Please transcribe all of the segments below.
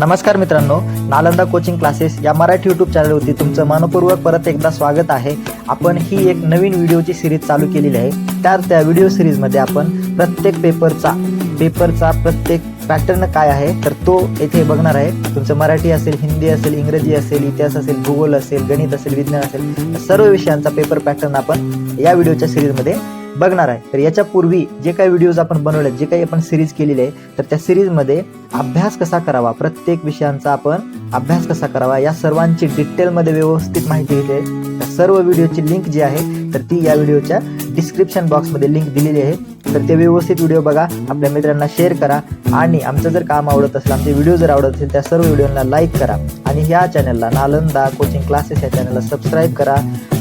नमस्कार मित्रांनो Nalanda coaching classes या मराठी यूट्यूब चॅनलवरती तुमचं मनपूर्वक परत एकदा स्वागत आहे. आपण ही एक नवीन व्हिडिओची सिरीज चालू केलेली आहे. त्या त्या व्हिडिओ सिरीजमध्ये आपण प्रत्येक पेपरचा पेपरचा प्रत्येक पॅटर्न काय आहे तर तो येथे बघणार आहे. तुमचं मराठी असेल हिंदी असेल इंग्रजी असेल इतिहास असेल भूगोल असेल गणित असेल विज्ञान असेल सर्व विषयांचा पेपर पॅटर्न आपण या व्हिडिओच्या सिरीजमध्ये बघणार आहे. तर याच्यापूर्वी जे काही व्हिडिओज आपण बनवले जे काही आपण सिरीज केलेली आहे तर त्या सिरीजमध्ये अभ्यास कसा करावा? प्रत्येक विषयांचा आपण अभ्यास कसा करावा? या सर्वांची डिटेलमध्ये व्यवस्थित माहिती घेते त्या सर्व व्हिडिओची लिंक जी आहे तर ती या व्हिडिओच्या डिस्क्रिप्शन बॉक्समध्ये लिंक दिलेली आहे. तर ते व्यवस्थित व्हिडिओ बघा आपल्या मित्रांना शेअर करा आणि आमचं जर काम आवडत असेल आमचे व्हिडिओ जर आवडत असेल त्या सर्व व्हिडिओला लाईक करा. आणि ह्या चॅनलला नालंदा कोचिंग क्लासेस या चॅनलला सबस्क्राईब करा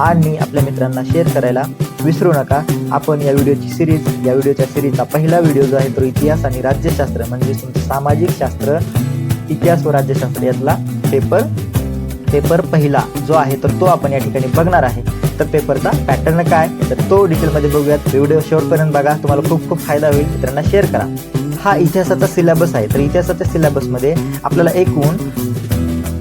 आणि आपल्या मित्रांना शेअर करायला विसरू नका. आपण या व्हिडिओची सिरीज या व्हिडिओच्या सिरीजचा पहिला व्हिडिओ जो आहे तो इतिहास आणि राज्यशास्त्र म्हणजे तुमचं सामाजिक शास्त्र इतिहास व राज्यशास्त्र यातला पेपर पेपर पहिला जो आहे तर तो आपण या ठिकाणी बघणार आहे. तर पेपरचा पॅटर्न काय? तर तो डिटेलमध्ये बघूयात. व्हिडिओ शेवटपर्यंत बघा. तुम्हाला खूप खूप फायदा होईल. मित्रांना शेअर करा. हा इतिहासाचा सिलेबस आहे. तर इतिहासाच्या सिलेबसमध्ये आपल्याला एकूण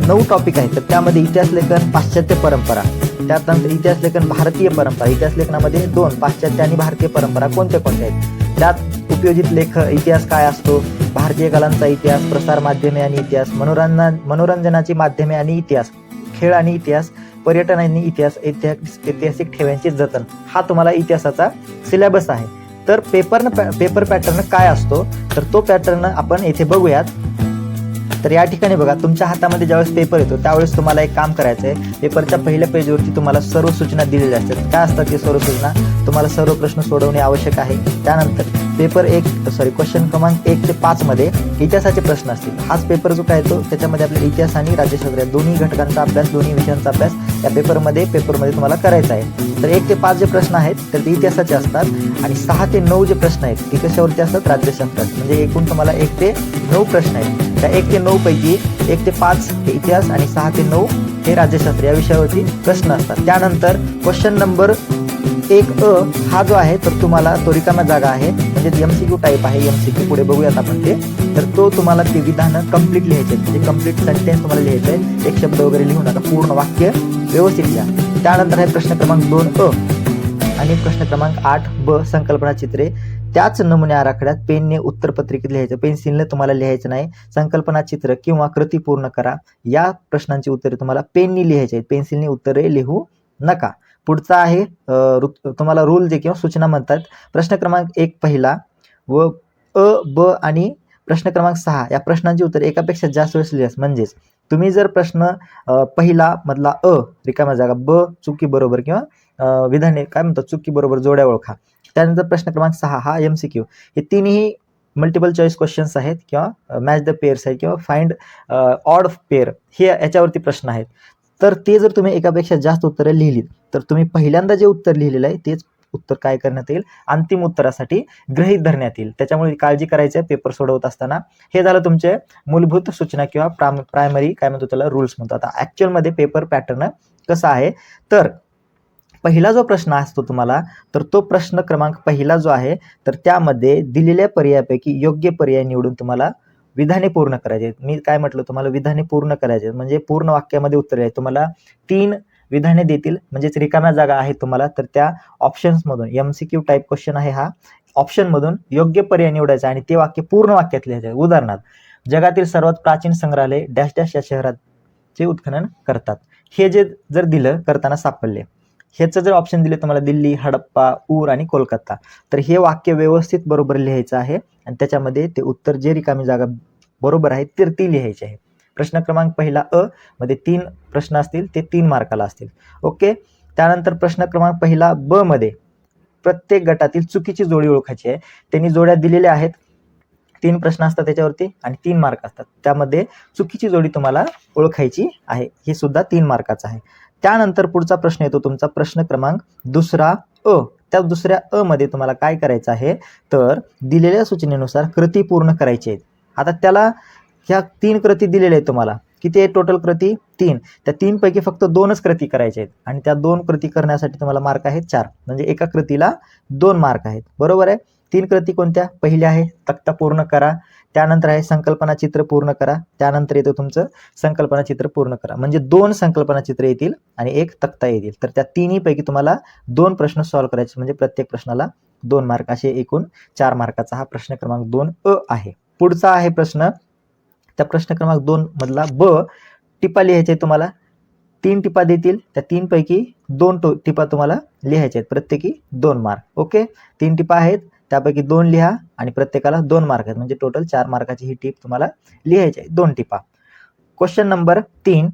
नऊ टॉपिक आहेत. तर त्यामध्ये इतिहास लेखन पाश्चात्य परंपरा. त्यानंतर इतिहास लेखन भारतीय परंपरा. इतिहास लेखनामध्ये दोन पाश्चात्य आणि भारतीय परंपरा कोणत्या कोणत्या आहेत? त्यात उपयोजित लेख इतिहास काय असतो? भारतीय कलांचा इतिहास प्रसार माध्यमे आणि इतिहास मनोरंजन मनोरंजनाची माध्यमे आणि इतिहास खेळ आणि इतिहास पर्यटन आणि इतिहास ऐतिहासिक ऐतिहासिक ठेव्यांचे जतन. हा तुम्हाला इतिहासाचा सिलेबस आहे. तर पेपर पेपर पॅटर्न काय असतो? तर तो पॅटर्न आपण येथे बघूयात. तर या ठिकाणी बघा तुमच्या हातामध्ये ज्यावेळेस पेपर येतो त्यावेळेस तुम्हाला एक काम करायचं आहे पेपरच्या पहिल्या पेजवरती तुम्हाला सर्व सूचना दिलेल्या असतात. काय असतात ते सर्व सूचना? तुम्हाला सर्व प्रश्न सोडवणे आवश्यक आहे. त्यानंतर पेपर एक सॉरी क्वेश्चन क्रमांक एक ते पाच मध्ये इतिहासाचे प्रश्न असतील. हाच पेपर जो काय येतो त्याच्यामध्ये आपल्या इतिहास आणि राज्यशास्त्र या दोन्ही घटकांचा अभ्यास दोन्ही विषयांचा अभ्यास या पेपरमध्ये पेपरमध्ये तुम्हाला करायचा आहे. तर एक ते पाच जे प्रश्न आहेत तर ते इतिहासाचे असतात. आणि सहा ते नऊ जे प्रश्न आहेत ते कशावरती असतात? राज्यशास्त्रात. म्हणजे एकूण तुम्हाला एक ते नऊ प्रश्न आहेत. त्या एक ते नऊ पैकी एक ते पाच हे इतिहास आणि सहा ते नऊ हे राज्यशास्त्र या विषयावरती प्रश्न असतात. त्यानंतर क्वेश्चन नंबर एक अ हा जो आहे तर तुम्हाला तो रिकामा जागा आहे. म्हणजे एम सी क्यू टाईप आहे एम सी क्यू पुढे बघूयात आपण ते. तर तो तुम्हाला ते विधानं कंप्लीट लिहायचे म्हणजे कंप्लीट सेंटेन्स तुम्हाला लिहायचं आहे. एक शब्द वगैरे लिहू नका. पूर्ण वाक्य व्यवस्थित लिहा. त्यानंतर आहे प्रश्न क्रमांक दोन अ आणि प्रश्न क्रमांक आठ ब संकल्पना चित्रे. त्याच नमुने आराखड्यात पेनने उत्तरपत्रिकेत लिहायचं. पेन्सिलने तुम्हाला लिहायचं नाही. संकल्पना चित्र किंवा कृती पूर्ण करा. या प्रश्नांची उत्तरे तुम्हाला पेननी लिहायची आहेत. पेन्सिलने उत्तरे लिहू नका. पुढचा आहे रु- तुम्हाला रूल जे किंवा सूचना म्हणतात. प्रश्न क्रमांक एक पहिला व अ ब आणि प्रश्न क्रमांक सहा या प्रश्नांची उत्तरे एकापेक्षा जास्त वेळेस लिहिल्यास म्हणजेच तुम्ही जर प्रश्न पहिला मधला अ रिकाम्या जागा ब चुकी बरोबर किंवा विधाने काय म्हणतात चुकी बरोबर जोड्या ओळखा. त्यानंतर प्रश्न क्रमांक सहा हा एम सी क्यू हे तिन्ही मल्टिपल चॉईस क्वेश्चन्स आहेत किंवा मॅच द पेअर्स आहेत किंवा फाइंड ऑड पेअर हे याच्यावरती प्रश्न आहेत. तर ते जर तुम्ही एकापेक्षा जास्त उत्तरं लिहिलीत तर तुम्ही पहिल्यांदा जे उत्तर लिहिलेलं आहे तेच उत्तर काय करण्यात येईल? अंतिम उत्तरासाठी गृहीत धरण्यात येईल. त्याच्यामुळे काळजी करायची आहे पेपर सोडवत असताना. हे झालं तुमचे मूलभूत सूचना किंवा प्राम प्रायमरी काय म्हणतो त्याला? रूल्स म्हणतो. आता ॲक्च्युअलमध्ये पेपर पॅटर्न कसा आहे? तर पहिला जो प्रश्न असतो तुम्हाला तर तो प्रश्न क्रमांक पहिला जो आहे तर त्यामध्ये दिलेल्या पर्यायापैकी योग्य पर्याय निवडून तुम्हाला विधाने पूर्ण करायचे आहेत. मी काय म्हटलं? तुम्हाला विधाने पूर्ण करायचे आहेत. म्हणजे पूर्ण वाक्यामध्ये उत्तर आहे तुम्हाला तीन विधाने देतील. म्हणजेच रिकाम्या जागा आहेत तुम्हाला तर त्या ऑप्शन्समधून M C Q type question आहे हा. ऑप्शनमधून योग्य पर्याय निवडायचा आणि ते वाक्य पूर्ण वाक्यात लिहायचे आहे. उदाहरणार्थ जगातील सर्वात प्राचीन संग्रहालय डॅश डॅश या शहराचे उत्खनन करतात. हे जे जर दिलं करताना सापडले ह्याचं जर ऑप्शन दिले तुम्हाला दिल्ली हडप्पा ऊर आणि कोलकाता तर हे वाक्य व्यवस्थित बरोबर लिहायचं आहे आणि त्याच्यामध्ये ते उत्तर जे रिकामी जागा बरोबर आहे तर ती लिहायची आहे. प्रश्न क्रमांक पहिला अ मध्ये तीन प्रश्न असतील ते तीन मार्काला असतील. ओके? त्यानंतर प्रश्न क्रमांक पहिला ब मध्ये प्रत्येक गटातील चुकीची जोडी ओळखायची आहे. त्यांनी जोड्या दिलेल्या आहेत. तीन प्रश्न असतात त्याच्यावरती आणि तीन मार्क असतात. त्यामध्ये चुकीची जोडी तुम्हाला ओळखायची आहे. हे सुद्धा तीन मार्काचं आहे. त्यानंतर पुढचा प्रश्न येतो तुमचा. प्रश्न क्रमांक दुसरा अ. त्या दुसऱ्या अ मध्ये तुम्हाला काय करायचं आहे? तर दिलेल्या सूचनेनुसार कृती पूर्ण करायची आहेत. आता त्याला ह्या तीन कृती दिलेल्या आहेत तुम्हाला. किती आहे टोटल कृती? तीन. त्या तीन पैकी फक्त दोनच कृती करायच्या आहेत. आणि त्या दोन कृती करण्यासाठी तुम्हाला मार्क आहेत चार. म्हणजे एका कृतीला दोन मार्क आहेत. बरोबर आहे? तीन कृती कोणत्या? पहिल्या आहे तक्ता पूर्ण करा. त्यानंतर आहे संकल्पना चित्र पूर्ण करा. त्यानंतर येतं तुमचं संकल्पना चित्र पूर्ण करा. म्हणजे दोन संकल्पना चित्र येतील आणि एक तक्ता येतील. तर त्या तिन्हीपैकी तुम्हाला दोन प्रश्न सॉल्व्ह करायचे. म्हणजे प्रत्येक प्रश्नाला दोन मार्क असे एकूण चार मार्काचा हा प्रश्न क्रमांक दोन अ आहे. पुढचा आहे प्रश्न त्या प्रश्न क्रमांक दोन मधला ब टिपा लिहायचे तुम्हाला. तीन टिपा देतील. त्या तीनपैकी दोन टो टिपा तुम्हाला लिहायच्या आहेत. प्रत्येकी दोन मार्क. ओके? तीन टिपा आहेत. त्यापैकी दोन लिहा आणि प्रत्येकाला दोन मार्क आहेत. म्हणजे टोटल चार मार्काची ही टीप तुम्हाला लिहायची आहे. दोन टिपा. क्वेश्चन नंबर तीन.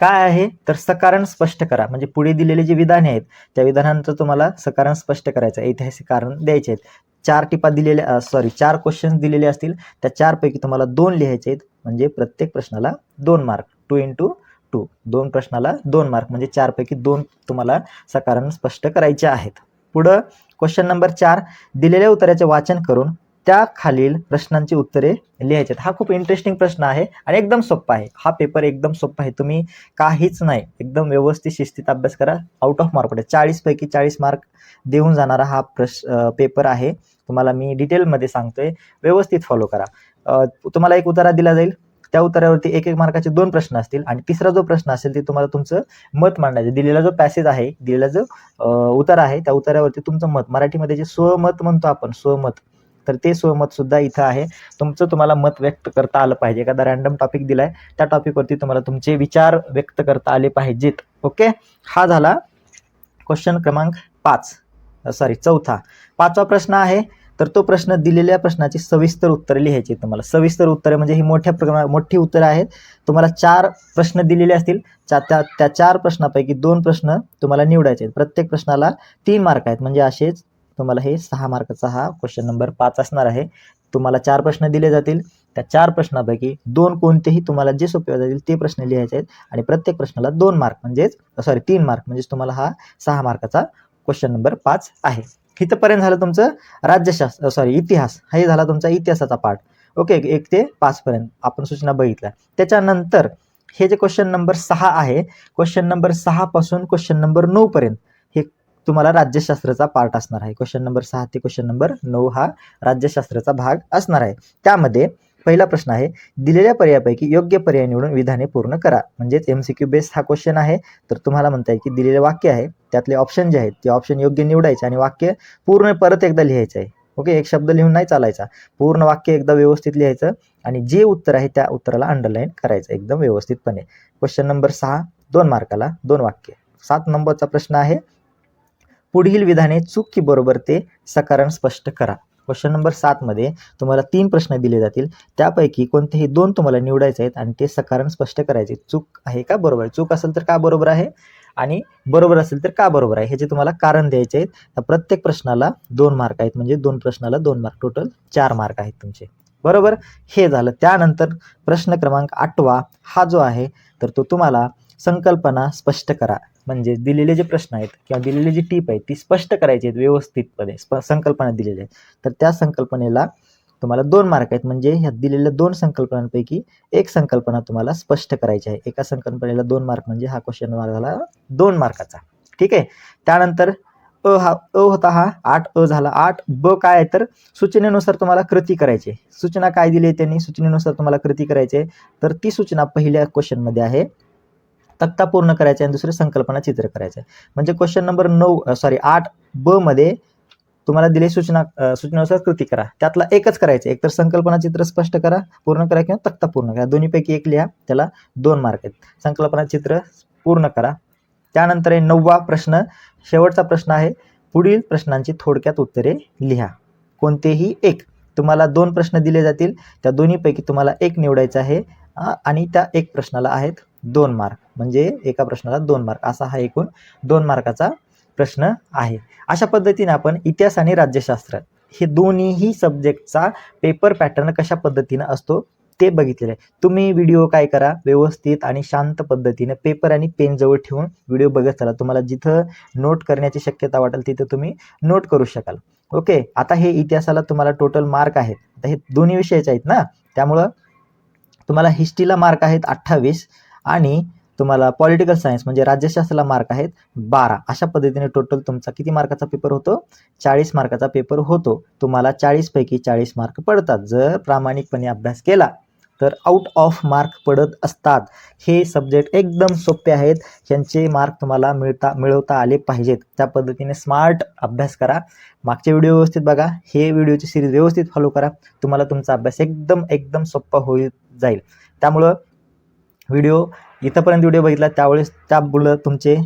काय आहे? तर सकारण स्पष्ट करा. म्हणजे पुढे दिलेले जे विधाने आहेत त्या विधानांचं तुम्हाला सकारण स्पष्ट करायचं आहे. ऐतिहासिक कारण द्यायचे आहेत. चार टिपा दिलेल्या सॉरी चार क्वेश्चन्स दिलेले असतील. त्या चारपैकी तुम्हाला दोन लिहायचे आहेत. म्हणजे प्रत्येक प्रश्नाला दोन मार्क टू इंटू टू दोन प्रश्नाला दोन मार्क म्हणजे चारपैकी दोन तुम्हाला सकारण स्पष्ट करायचे आहेत. पुढं क्वेश्चन नंबर चार. दिलेल्या उत्तराचे वाचन करून त्या खालील प्रश्नांची उत्तरे लिहायची आहेत. हा खूप इंटरेस्टिंग प्रश्न आहे आणि एकदम सोप्पा आहे. हा पेपर एकदम सोप्पा आहे. तुम्ही काहीच नाही. एकदम व्यवस्थित शिस्तीत अभ्यास करा. आउट ऑफ मार्क पडेल चाळीसपैकी चाळीस मार्क देऊन जाणारा हा प्रश पेपर आहे. तुम्हाला मी डिटेलमध्ये सांगतोय. व्यवस्थित फॉलो करा. तुम्हाला एक उतारा दिला जाईल. त्या उत्तरावरती एक एक मार्काचे दोन प्रश्न असतील आणि तिसरा जो प्रश्न असेल ते तुम्हाला तुमचं मत मांडायचं दिलेला जो पॅसेज आहे दिलेला जो अ, उतारा आहे त्या उतारावरती तुमचं मत. मराठीमध्ये जे स्वमत म्हणतो आपण स्वमत तर ते स्वमत सुद्धा इथं आहे. तुमचं तुम्हाला मत व्यक्त करता आलं पाहिजे. एखादा रॅन्डम टॉपिक दिलाय त्या टॉपिकवरती तुम्हाला तुमचे विचार व्यक्त करता आले पाहिजेत. ओके हा झाला क्वेश्चन क्रमांक पाच. सॉरी चौथा. पाचवा प्रश्न आहे तर तो प्रश्न दिलेल्या प्रश्नाची सविस्तर उत्तरे लिहायची आहेत तुम्हाला. सविस्तर उत्तरे म्हणजे ही मोठ्या प्रमाणात मोठी उत्तरं आहेत. तुम्हाला चार प्रश्न दिलेले असतील. त्या त्या चार प्रश्नापैकी दोन प्रश्न तुम्हाला निवडायचे आहेत. प्रत्येक प्रश्नाला तीन मार्क आहेत. म्हणजे असेच तुम्हाला हे सहा मार्काचा हा क्वेश्चन नंबर पाच असणार आहे. तुम्हाला चार प्रश्न दिले जातील. त्या चार प्रश्नापैकी दोन कोणतेही तुम्हाला जे सोपे जातील ते प्रश्न लिहायचे आहेत. आणि प्रत्येक प्रश्नाला दोन मार्क म्हणजेच सॉरी तीन मार्क म्हणजेच तुम्हाला हा सहा मार्काचा क्वेश्चन नंबर पाच आहे. इथंपर्यंत झालं तुमचं राज्यशास्त्र सॉरी इतिहास. हा हे झाला तुमचा इतिहासाचा पार्ट ओके एक ते पाचपर्यंत आपण सूचना बघितल्या. त्याच्यानंतर हे जे क्वेश्चन नंबर सहा आहे क्वेश्चन नंबर सहा पासून क्वेश्चन नंबर नऊ पर्यंत हे तुम्हाला राज्यशास्त्राचा पार्ट असणार आहे. क्वेश्चन नंबर सहा ते क्वेश्चन नंबर नऊ हा राज्यशास्त्राचा भाग असणार आहे. त्यामध्ये पहिला प्रश्न आहे दिलेल्या पर्यायापैकी योग्य पर्याय निवडून विधाने पूर्ण करा. म्हणजेच एम सी क्यू बेस हा क्वेश्चन आहे. तर तुम्हाला म्हणता येईल की दिलेले वाक्य आहे. त्यातले ऑप्शन जे आहेत ते ऑप्शन योग्य निवडायचे आणि वाक्य पूर्ण परत एकदा लिहायचं आहे. ओके एक शब्द लिहून नाही चालायचा. पूर्ण वाक्य एकदा व्यवस्थित लिहायचं आणि जे उत्तर आहे त्या उत्तराला अंडरलाईन करायचं एकदम व्यवस्थितपणे. क्वेश्चन नंबर सहा दोन मार्काला दोन वाक्य. सात नंबरचा प्रश्न आहे पुढील विधाने चूक की बरोबर ते सकारण स्पष्ट करा. क्वेश्चन नंबर सातमध्ये तुम्हाला तीन प्रश्न दिले जातील. त्यापैकी कोणतेही दोन तुम्हाला निवडायचे आहेत आणि ते सकारण स्पष्ट करायचे. चूक आहे का? बरोबर. आहे चूक असेल तर का बरोबर आहे? आणि बरोबर असेल तर का बरोबर आहे? ह्याचे तुम्हाला कारण द्यायचे आहेत. तर प्रत्येक प्रश्नाला दोन मार्क आहेत. म्हणजे दोन प्रश्नाला दोन मार्क टोटल चार मार्क आहेत तुमचे. बरोबर? हे झालं. त्यानंतर प्रश्न क्रमांक आठवा हा जो आहे तर तो तुम्हाला संकल्पना स्पष्ट करा. म्हणजे दिलेले जे प्रश्न आहेत किंवा दिलेली जी टीप आहे ती स्पष्ट करायची आहेत व्यवस्थितपणे स्प संकल्पना दिलेल्या आहेत. तर त्या संकल्पनेला तुम्हाला दोन मार्क आहेत. म्हणजे ह्या दिलेल्या दोन संकल्पनांपैकी एक संकल्पना तुम्हाला स्पष्ट करायची आहे. एका संकल्पनेला दोन मार्क म्हणजे हा क्वेश्चन मार्क झाला दोन मार्काचा. ठीक आहे? त्यानंतर अ हा अ होता हा आठ अ झाला आठ ब काय आहे? तर सूचनेनुसार तुम्हाला कृती करायची आहे. सूचना काय दिली आहे त्यांनी? सूचनेनुसार तुम्हाला कृती करायची आहे. तर ती सूचना पहिल्या क्वेश्चनमध्ये आहे. तक्ता पूर्ण करायचा आहे आणि दुसरे संकल्पना चित्र करायचं आहे. म्हणजे क्वेश्चन नंबर नऊ सॉरी आठ ब मध्ये तुम्हाला दिले सूचना सूचनानुसार सूचनेनुसार कृती करा. त्यातला एकच करायचं एक तर संकल्पना चित्र स्पष्ट करा पूर्ण करा किंवा तक्ता पूर्ण करा. दोन्हीपैकी एक लिहा त्याला दोन मार्क आहेत. संकल्पना चित्र पूर्ण करा. त्यानंतर आहे नववा प्रश्न. शेवटचा प्रश्न आहे पुढील प्रश्नांची थोडक्यात उत्तरे लिहा. कोणतेही एक. तुम्हाला दोन प्रश्न दिले जातील. त्या दोन्हीपैकी तुम्हाला एक निवडायचं आहे आणि त्या एक प्रश्नाला आहेत दोन मार्क म्हणजे एका प्रश्नाला दोन मार्क असा हा एकूण दोन मार्काचा प्रश्न आहे. अशा पद्धतीने आपण इतिहास आणि राज्यशास्त्र हे दोन्हीही सब्जेक्टचा पेपर पॅटर्न कशा पद्धतीनं असतो ते बघितलेलं आहे. तुम्ही व्हिडिओ काय करा? व्यवस्थित आणि शांत पद्धतीने पेपर आणि पेन जवळ ठेवून व्हिडिओ बघत चला. तुम्हाला जिथं नोट करण्याची शक्यता वाटेल तिथं तुम्ही नोट करू शकाल. ओके आता हे इतिहासाला तुम्हाला टोटल मार्क आहेत. आता हे दोन्ही विषयाचे आहेत ना? त्यामुळं तुम्हाला हिस्ट्रीला मार्क आहेत अठ्ठावीस आणि तुम्हाला पॉलिटिकल सायन्स म्हणजे राज्यशास्त्राला मार्क आहेत बारा. अशा पद्धतीने टोटल तुमचा किती मार्काचा पेपर होतो? चाळीस मार्काचा पेपर होतो. तुम्हाला चाळीसपैकी चाळीस मार्क पडतात. जर प्रामाणिकपणे अभ्यास केला तर आउट ऑफ मार्क पडत असतात. हे सब्जेक्ट एकदम सोपे आहेत. ह्यांचे मार्क तुम्हाला मिळता मिळवता आले पाहिजेत. त्या पद्धतीने स्मार्ट अभ्यास करा. मागचे व्हिडिओ व्यवस्थित बघा. हे व्हिडिओची सिरीज व्यवस्थित फॉलो करा. तुम्हाला तुमचा अभ्यास एकदम एकदम सोपा होईल जाईल. त्यामुळं व्हिडिओ इथंपर्यंत व्हिडिओ बघितला त्यावेळेस त्यामुळं तुमचे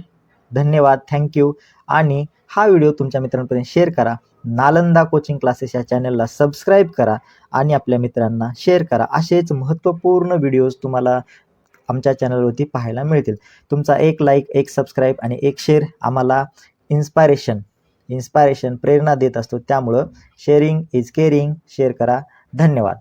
धन्यवाद थँक्यू आणि हा व्हिडिओ तुमच्या मित्रांपर्यंत शेअर करा. नालंदा कोचिंग क्लासेस या चॅनलला सबस्क्राईब करा आणि आपल्या मित्रांना शेअर करा. असेच महत्त्वपूर्ण व्हिडिओज तुम्हाला आमच्या चॅनलवरती पाहायला मिळतील. तुमचा एक लाईक एक सबस्क्राईब आणि एक शेअर आम्हाला इन्स्पायरेशन इन्स्पायरेशन प्रेरणा देत असतो. त्यामुळं शेअरिंग इज केअरिंग शेअर करा. धन्यवाद.